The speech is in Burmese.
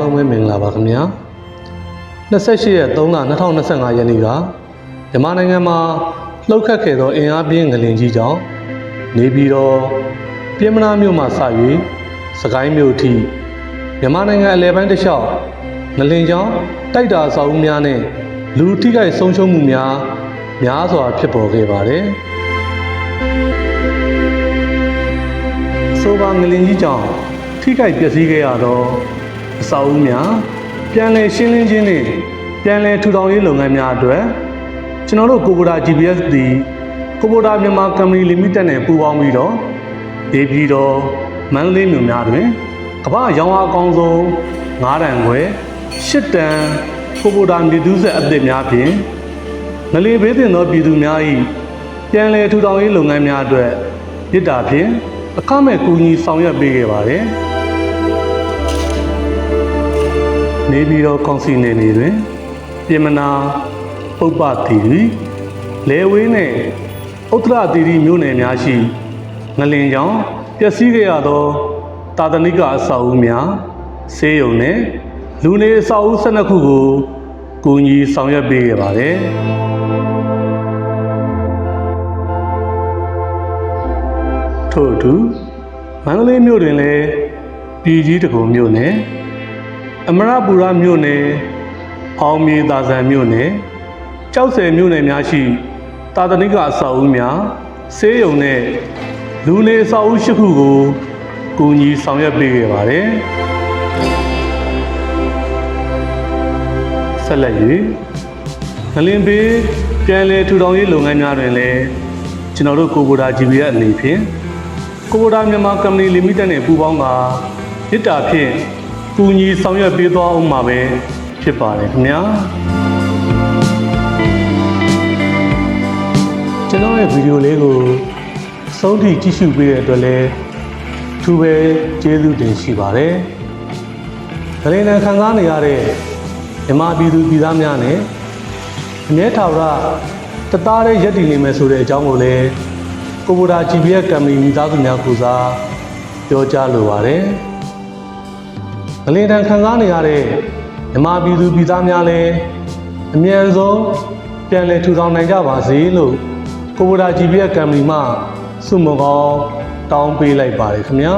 လုံးပဲမင်္ဂလာပါခင်ဗျာ28ရက်3လ2025ရက်နေ့ကမြန်မာနိုင်ငံမှာလှုပ်ခတ်ခဲ့သောအင်အားပြင်းငလင်ကြီးကြောင့်နေပြည်တော်ပြည်မနာမြို့မှစ၍စကိုင်းမြို့ထိမြန်မာနိုင်ငံအလဲပိုင်းတစ်လျှောက်ငလင်ကြောင့်တိုက်တာအဆောက်အဦများနဲ့လူထိခိုက်ဆုံးရှုံးမှုများများစွာဖြစ်ပေါ်ခဲ့ပါတယ်ဆိုပါငလင်ကြီးကြောင့်ထိခိုက်ပျက်စီးခဲ့ရသော အစာအုပ်များပြန်လည်ရှင်းလင်းခြင်းနှင့်ပြန်လည်ထူထောင်ရေးလုပ်ငန်းများအတွက်ကျွန်တော်တို့ကိုကိုဒါ GPS သည်ကိုကိုဒါမြန်မာကုမ္ပဏီလီမိတက်နဲ့ပူးပေါင်းပြီးတော့ဒေပြည်တော်မန္တလေးမြို့များတွင်ကမ္ဘာရောင်းအားအကောင်းဆုံး9တန်ခွဲ10တန်ကိုကိုဒါမြေသူးဆက်အသစ်များဖြင့်ငလီဘေးတင်သောပြည်သူများ၏ပြန်လည်ထူထောင်ရေးလုပ်ငန်းများအတွက်မြစ်တာဖြင့်အခမဲ့ကူညီဆောင်ရွက်ပေးခဲ့ပါတယ် နေပြည်တော်ကောင်စီနယ်မြေတွင်ပြင်မနာပုပ္ပတိရီလေဝေးနှင့်ဥတ္တရတိရီမြို့နယ်များရှိငလင်ကြောင့်ပျက်စီးခဲ့ရသောတာသနိကအဆောက်အဦများဆေးရုံနှင့်လူနေအဆောက်အဦ12ခုကိုကူညီဆောင်ရွက်ပေးခဲ့ပါတယ်ထို့အတူမန္တလေးမြို့တွင်လည်းပြည်ကြီးတကုံမြို့နယ် အမရပူရမြို့နယ်အောင်မြေသာဆန်မြို့နယ်ကြောက်ဆယ်မြို့နယ်များရှိတာသနိကအဆောက်အဦများဆေးရုံနဲ့လူနေအဆောက်အဦရှိခုကိုကူညီဆောင်ရွက်ပေးခဲ့ပါတယ်ဆက်လက်၍ငလင်ဘေးပြန်လည်ထူထောင်ရေးလုပ်ငန်းများတွင်လည်းကျွန်တော်တို့ကိုကိုဒါ GPS အနေဖြင့်ကိုကိုဒါမြန်မာကုမ္ပဏီလီမိတက်နဲ့ပူးပေါင်းကမြစ်တာဖြင့် ကူညီဆောင်ရွက်ပေးသွားအောင်မှာပဲဖြစ်ပါတယ်ခင်ဗျာကျွန်တော်ရဲ့ဗီဒီယိုလေးကိုအဆုံးထိကြည့်ရှုပေးတဲ့အတွက်လည်းအထူးပဲကျေးဇူးတင်ရှိပါတယ်။ဒလင်းနဲ့ခံစားနေရတဲ့မြမပြည်သူပြည်သားများနဲ့အမြဲထာဝရတသားတဲ့ရက်တည်နေမယ်ဆိုတဲ့အကြောင်းကိုလည်းကိုဗိုဒါ GPS ကံမီမိသားစုများကိုစားပြောကြားလိုပါတယ်။ ငလင်တန်ခံစားနေရတဲ့မြမပြည်သူပြည်သားများလည်းအမြန်ဆုံးပြန်လည်ထူထောင်နိုင်ကြပါစေလို့ကိုဗိုဒါ GPS ကံမီမှဆုမွန်ကောင်းတောင်းပေးလိုက်ပါတယ်ခင်ဗျာ